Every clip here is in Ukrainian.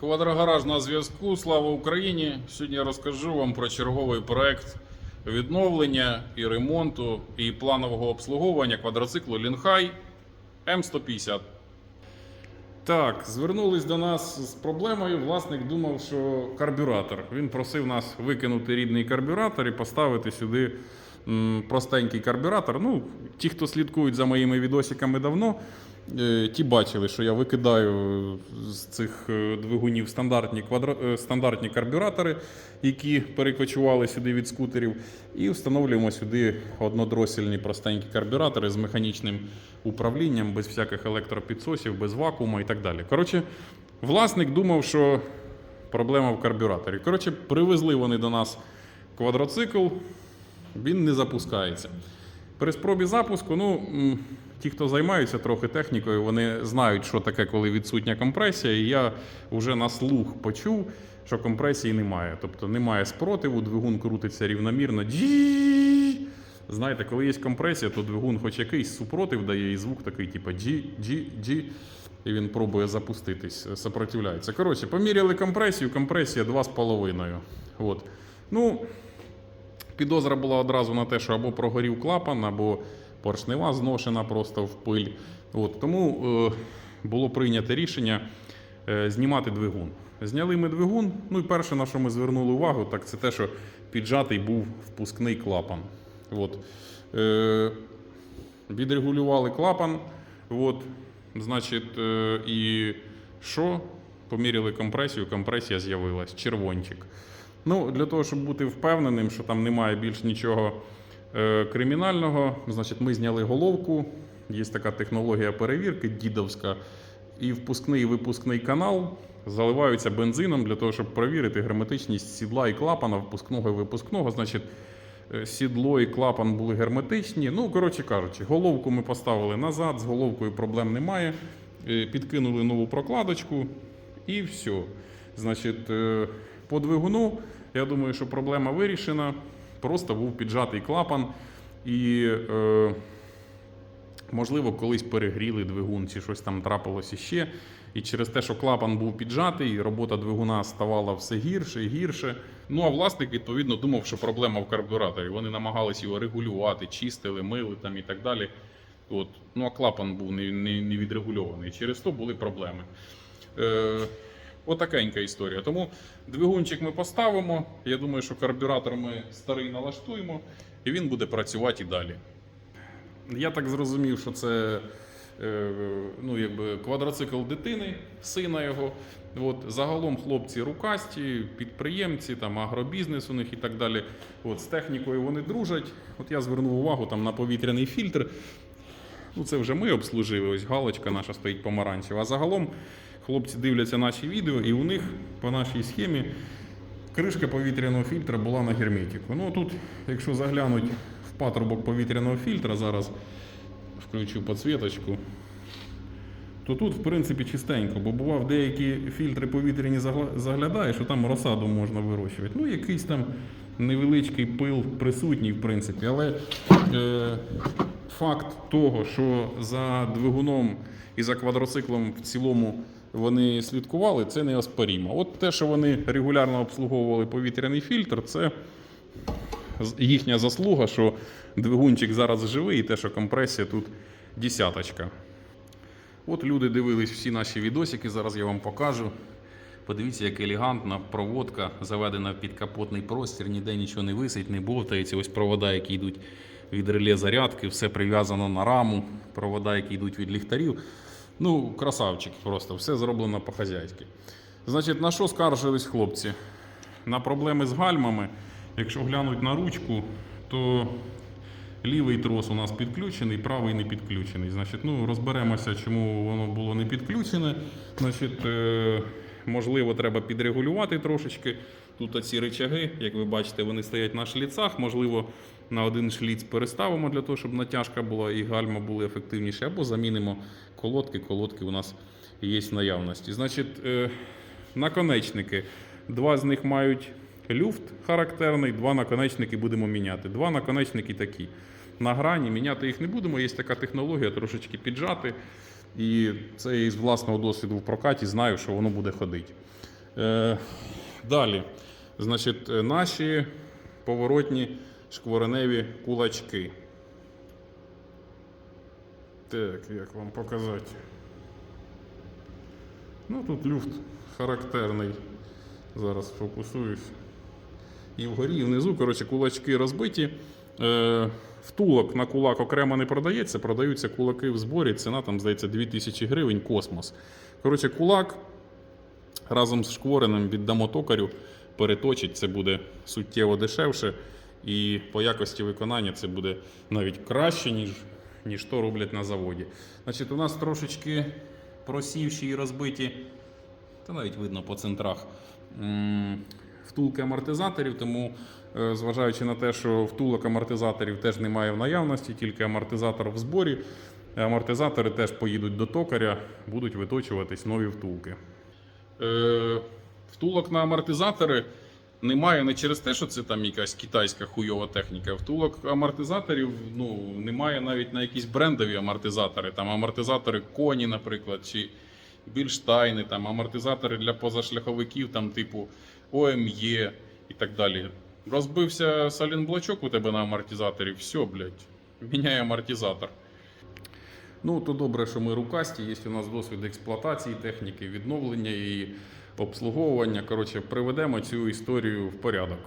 Квадрогараж на зв'язку. Слава Україні! Сьогодні я розкажу вам про черговий проект відновлення і ремонту і планового обслуговування квадроциклу Лінхай М150. Так, звернулись до нас з проблемою. Власник думав, що карбюратор. Він просив нас викинути рідний карбюратор і поставити сюди простенький карбюратор. Ну, ті, хто слідкують за моїми відосиками давно, ті бачили, що я викидаю з цих е, двигунів стандартні, квадро... е, стандартні карбюратори, які перекочували сюди від скутерів, і встановлюємо сюди однодросільні простенькі карбюратори з механічним управлінням, без всяких електропідсосів, без вакуума і так далі. Коротше, власник думав, що проблема в карбюраторі. Коротше, привезли вони до нас квадроцикл, він не запускається. При спробі запуску, ну, ті, хто займаються трохи технікою, вони знають, що таке, коли відсутня компресія. І я вже на слух почув, що компресії немає. Тобто немає спротиву, двигун крутиться рівномірно. Знаєте, коли є компресія, то двигун хоч якийсь супротив дає, і звук такий, типу джі, джі, джі. І він пробує запуститись, сопротивляється. Коротше, поміряли компресію, компресія 2,5. От. Ну, Підозра була одразу на те, що або прогорів клапан, або поршнева зношена просто в пиль. От, тому е, було прийнято рішення е, знімати двигун. Зняли ми двигун. Ну і перше, на що ми звернули увагу, так це те, що піджатий був впускний клапан. От. Е, відрегулювали клапан. От, значить, е, і що? Поміряли компресію, компресія з'явилась, червончик. Ну, для того, щоб бути впевненим, що там немає більш нічого е, кримінального, значить, ми зняли головку. Є така технологія перевірки, дідовська, і впускний і випускний канал заливаються бензином для того, щоб перевірити герметичність сідла і клапана впускного і випускного. Значить, е, сідло і клапан були герметичні. Ну, коротше кажучи, головку ми поставили назад, з головкою проблем немає. Е, Підкинули нову прокладочку і все. Значить, е, по двигуну, я думаю, що проблема вирішена. Просто був піджатий клапан і, е, можливо, колись перегріли двигун чи щось там трапилось іще. І через те, що клапан був піджатий, робота двигуна ставала все гірше і гірше. Ну а власник, відповідно, думав, що проблема в карбюраторі. Вони намагались його регулювати, чистили, мили там і так далі. От. Ну а клапан був не, не, не відрегульований. Через то були проблеми. Е, Отакенька історія. Тому двигунчик ми поставимо. Я думаю, що карбюратор ми старий налаштуємо, і він буде працювати і далі. Я так зрозумів, що це е, ну, якби квадроцикл дитини, сина його. От, загалом хлопці рукасті, підприємці, там, агробізнес у них і так далі. От, з технікою вони дружать. От я звернув увагу там, на повітряний фільтр. Ну, це вже ми обслужили, ось галочка наша стоїть помаранчева. А загалом хлопці дивляться наші відео, і у них по нашій схемі кришка повітряного фільтра була на герметику. Ну тут, якщо заглянуть в патрубок повітряного фільтра, зараз включу підсвіточку, то тут, в принципі, чистенько, бо бував деякі фільтри повітряні заглядаєш, що там розсаду можна вирощувати. Ну, якийсь там невеличкий пил присутній, в принципі. Але е, факт того, що за двигуном і за квадроциклом в цілому вони слідкували, це неоспорімо. От те, що вони регулярно обслуговували повітряний фільтр, це їхня заслуга, що двигунчик зараз живий, і те, що компресія тут десяточка. От люди дивились всі наші відосики, зараз я вам покажу. Подивіться, як елегантна проводка заведена в підкапотний простір, ніде нічого не висить, не бовтається. Ось провода, які йдуть від реле зарядки, все прив'язано на раму, провода, які йдуть від ліхтарів. Ну, красавчик просто, все зроблено по-хазяйськи. Значить, на що скаржились хлопці? На проблеми з гальмами. Якщо глянуть на ручку, то лівий трос у нас підключений, правий не підключений. Значить, ну, розберемося, чому воно було не підключене. Значить, е, можливо, треба підрегулювати трошечки. Тут оці речаги, як ви бачите, вони стоять на шліцах. Можливо, на один шліц переставимо для того, щоб натяжка була і гальма були ефективніші, або замінимо колодки. Колодки у нас є в наявності. Значить, е, наконечники. Два з них мають люфт характерний, два наконечники будемо міняти. Два наконечники такі. На грані міняти їх не будемо. Є така технологія трошечки піджати. І це я із власного досвіду в прокаті знаю, що воно буде ходити. Е, далі, значить, е, наші поворотні шквореневі кулачки. Так, як вам показати? Ну, тут люфт характерний. Зараз фокусуюсь. І вгорі, і внизу, коротше, кулачки розбиті. Е, втулок на кулак окремо не продається, продаються кулаки в зборі. Ціна там, здається, 2000 гривень космос. Коротше, кулак разом з шквореним віддамо токарю, переточить, це буде суттєво дешевше. І по якості виконання це буде навіть краще, ніж, ніж то роблять на заводі. Значить, у нас трошечки просівші і розбиті, та навіть видно по центрах. Втулки амортизаторів, тому, е, зважаючи на те, що втулок амортизаторів теж немає в наявності, тільки амортизатор в зборі. Амортизатори теж поїдуть до токаря, будуть виточуватись нові втулки. Е, втулок на амортизатори немає не через те, що це там якась китайська хуйова техніка. Втулок амортизаторів ну, немає навіть на якісь брендові амортизатори. Там амортизатори коні, наприклад, чи більштайни, там амортизатори для позашляховиків, там типу ОМЄ і так далі. Розбився салінблочок у тебе на амортизаторі, все, блядь, міняє амортизатор. Ну, то добре, що ми рукасті, є у нас досвід експлуатації техніки, відновлення і обслуговування. Коротше, приведемо цю історію в порядок.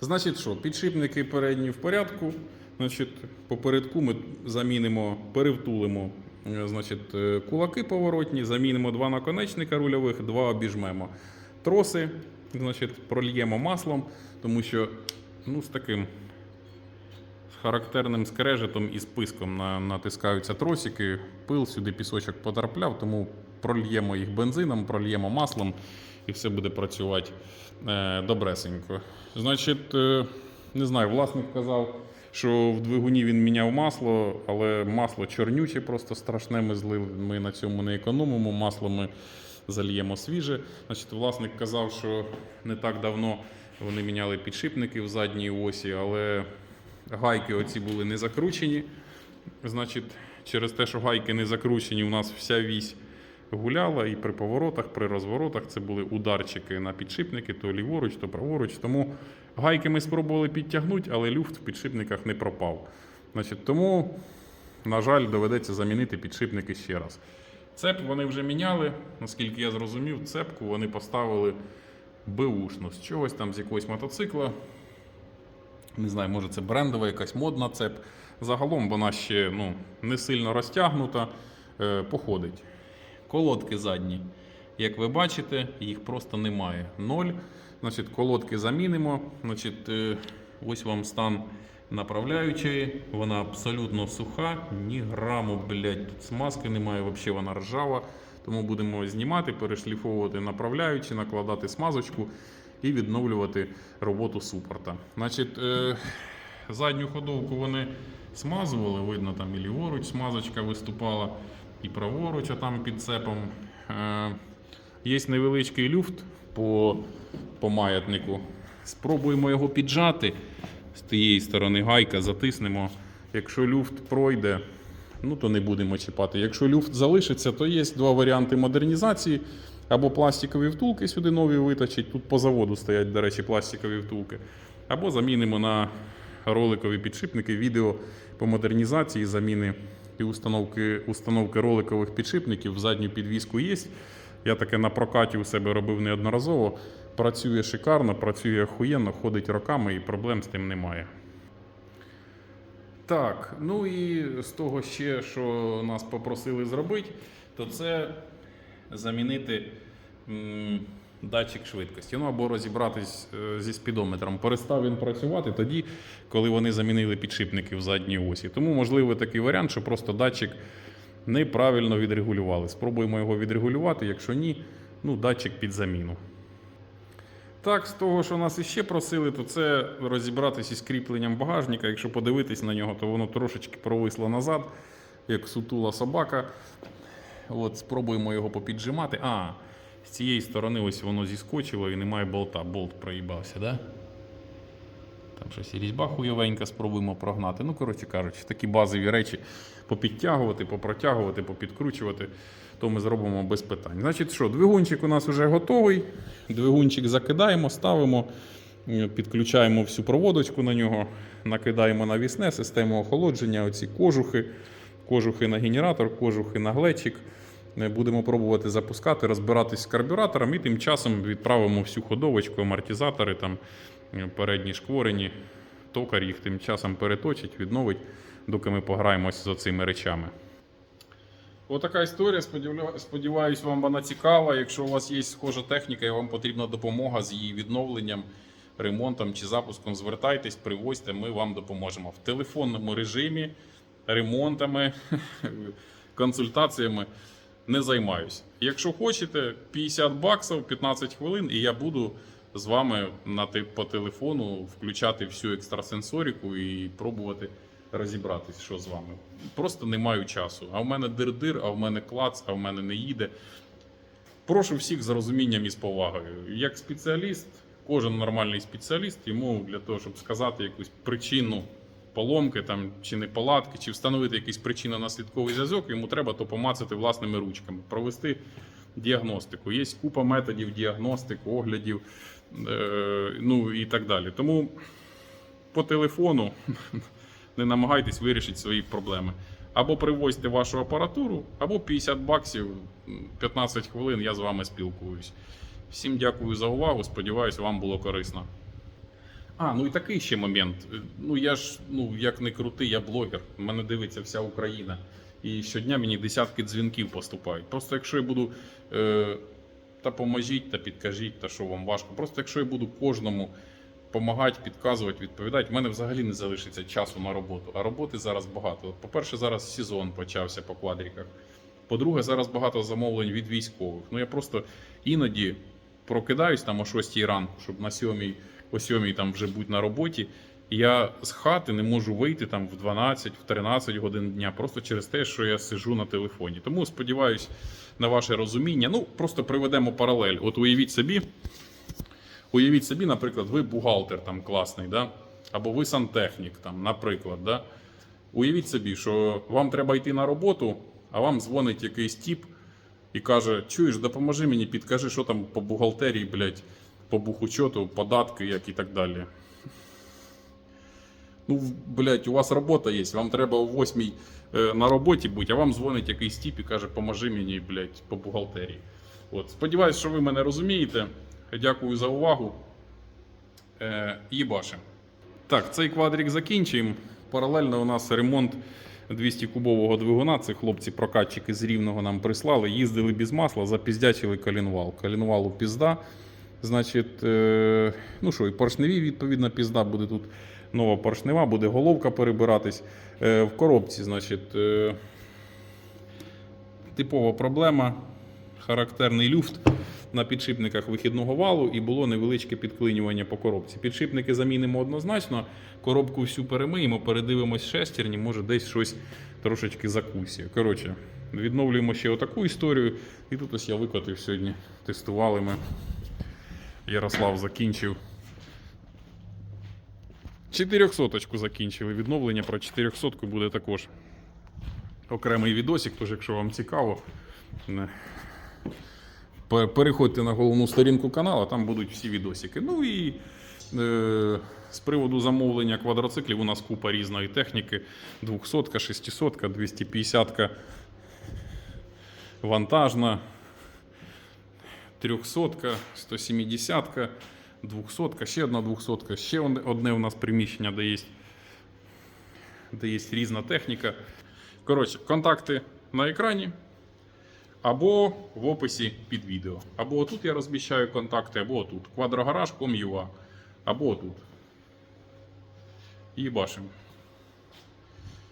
Значить, що, підшипники передні в порядку. Значить, попередку ми замінимо, перевтулимо е, значить, е, кулаки поворотні, замінимо два наконечника рульових, два обіжмемо. Троси, значить, прольємо маслом, тому що ну, з таким характерним скрежетом і списком натискаються тросики, пил сюди пісочок потрапляв, тому прольємо їх бензином, прольємо маслом і все буде працювати е, добресенько. Значить, е, не знаю, власник казав, що в двигуні він міняв масло, але масло чорнюче, просто страшне. Ми злили. Ми на цьому не економимо. Масло ми зальємо свіже. Значить, власник казав, що не так давно вони міняли підшипники в задній осі, але гайки оці були не закручені. Значить, через те, що гайки не закручені, у нас вся вісь гуляла і при поворотах, при розворотах це були ударчики на підшипники, то ліворуч, то праворуч. Тому гайки ми спробували підтягнути, але люфт в підшипниках не пропав. Значить, тому, на жаль, доведеться замінити підшипники ще раз. Цеп вони вже міняли, наскільки я зрозумів, цепку вони поставили беушну з чогось там, з якогось мотоцикла. Не знаю, може це брендова якась модна цеп. Загалом вона ще ну, не сильно розтягнута, е, походить. Колодки задні. Як ви бачите, їх просто немає. Ноль. Значить, колодки замінимо. Значить, е, ось вам стан направляючої. Вона абсолютно суха, ні граму, блядь, тут смазки немає, взагалі вона ржава. Тому будемо знімати, перешліфовувати направляючі, накладати смазочку і відновлювати роботу супорта. Значить, е, задню ходовку вони смазували, видно, там і ліворуч смазочка виступала, і праворуч, а там під цепом. Е, є невеличкий люфт по, по маятнику. Спробуємо його піджати з тієї сторони гайка, затиснемо. Якщо люфт пройде, ну то не будемо чіпати. Якщо люфт залишиться, то є два варіанти модернізації. Або пластикові втулки сюди нові виточить. Тут по заводу стоять, до речі, пластикові втулки. Або замінимо на роликові підшипники відео по модернізації, заміни і установки, установки роликових підшипників в задню підвіску є. Я таке на прокаті у себе робив неодноразово. Працює шикарно, працює охуєнно, ходить роками і проблем з тим немає. Так, ну і з того ще, що нас попросили зробити, то це замінити датчик швидкості. Ну або розібратись е, зі спідометром. Перестав він працювати тоді, коли вони замінили підшипники в задній осі. Тому можливий такий варіант, що просто датчик неправильно відрегулювали. Спробуємо його відрегулювати. Якщо ні, ну датчик під заміну. Так, з того, що нас іще просили, то це розібратися із кріпленням багажника. Якщо подивитись на нього, то воно трошечки провисло назад, як сутула собака. От, спробуємо його попіджимати. А, з цієї сторони ось воно зіскочило і немає болта. Болт проїбався, да? Там щось і різьба хуйовенька спробуємо прогнати. Ну, коротше кажучи, такі базові речі попідтягувати, попротягувати, попідкручувати, то ми зробимо без питань. Значить, що, двигунчик у нас вже готовий. Двигунчик закидаємо, ставимо, підключаємо всю проводочку на нього, накидаємо навісне, систему охолодження, оці кожухи, кожухи на генератор, кожухи на глечик. Будемо пробувати запускати, розбиратись з карбюратором і тим часом відправимо всю ходовочку, амортизатори, там, е, передні шкворені, токар їх тим часом переточить, відновить, доки ми пограємося з оцими речами. Отака історія. Сподіваюсь, вам вона цікава. Якщо у вас є схожа техніка і вам потрібна допомога з її відновленням, ремонтом чи запуском, звертайтесь, привозьте, ми вам допоможемо в телефонному режимі, ремонтами, консультаціями не займаюся. Якщо хочете, 50 баксів, 15 хвилин, і я буду з вами на по телефону включати всю екстрасенсоріку і пробувати розібратись, що з вами. Просто не маю часу. А в мене дир-дир, а в мене клац, а в мене не їде. Прошу всіх з розумінням і з повагою. Як спеціаліст, кожен нормальний спеціаліст, йому для того, щоб сказати якусь причину поломки там, чи неполадки, чи встановити якийсь причинно-наслідковий зв'язок, йому треба то помацати власними ручками, провести діагностику. Є купа методів діагностики, оглядів, е, ну і так далі. Тому по телефону не намагайтесь вирішити свої проблеми. Або привозьте вашу апаратуру, або 50 баксів, 15 хвилин я з вами спілкуюсь. Всім дякую за увагу. Сподіваюсь, вам було корисно. А, ну і такий ще момент. Е, Ну я ж, ну як не крутий, я блогер. Мене дивиться вся Україна. І щодня мені десятки дзвінків поступають. Просто якщо я буду. Е, та поможіть, та підкажіть, та що вам важко. Просто якщо я буду кожному допомагати, підказувати, відповідати, в мене взагалі не залишиться часу на роботу. А роботи зараз багато. По-перше, зараз сезон почався по квадриках. По-друге, зараз багато замовлень від військових. Ну я просто іноді прокидаюсь там о 6 ранку, щоб на 7, о 7 там вже бути на роботі. І я з хати не можу вийти там в 12, в 13 годин дня, просто через те, що я сижу на телефоні. Тому сподіваюсь на ваше розуміння. Ну, просто приведемо паралель. От уявіть собі, уявіть собі, наприклад, ви бухгалтер там класний, да? або ви сантехнік, там, наприклад. Да? Уявіть собі, що вам треба йти на роботу, а вам дзвонить якийсь тіп і каже: Чуєш, допоможи мені, підкажи, що там по бухгалтерії, блядь, по бухучету, податки, як і так далі. Ну, блядь, у вас робота є, вам треба о 8 е, на роботі бути, а вам дзвонить якийсь тіп і каже, поможи мені, блядь, по бухгалтерії. От, сподіваюсь, що ви мене розумієте. Дякую за увагу. Е, їбашим. Так, цей квадрик закінчуємо. Паралельно у нас ремонт 200-кубового двигуна. Це хлопці-прокатчики з Рівного нам прислали. Їздили без масла, запіздячили колінвал. Колінвалу пізда. Значить, е, ну що, і поршневі, відповідно, пізда буде тут нова поршнева, буде головка перебиратись. Е, в коробці, значить, е, типова проблема. Характерний люфт на підшипниках вихідного валу і було невеличке підклинювання по коробці. Підшипники замінимо однозначно, коробку всю перемиємо, передивимось шестерні, може десь щось трошечки закусі. Коротше, відновлюємо ще отаку історію. І тут ось я викотив сьогодні. Тестували ми. Ярослав закінчив. 400 закінчили. Відновлення про 400 буде також окремий відосик, тож якщо вам цікаво. Переходьте на головну сторінку каналу, там будуть всі відосики. Ну і е, з приводу замовлення квадроциклів у нас купа різної техніки: 200, 600, 250 вантажна, 300, 170, 200, ще одна 200, ще одне- у нас приміщення, де є, де є різна техніка. Коротше, контакти на екрані або в описі під відео. Або отут я розміщаю контакти, або отут. Квадрогараж.com.ua, або отут. І бачимо.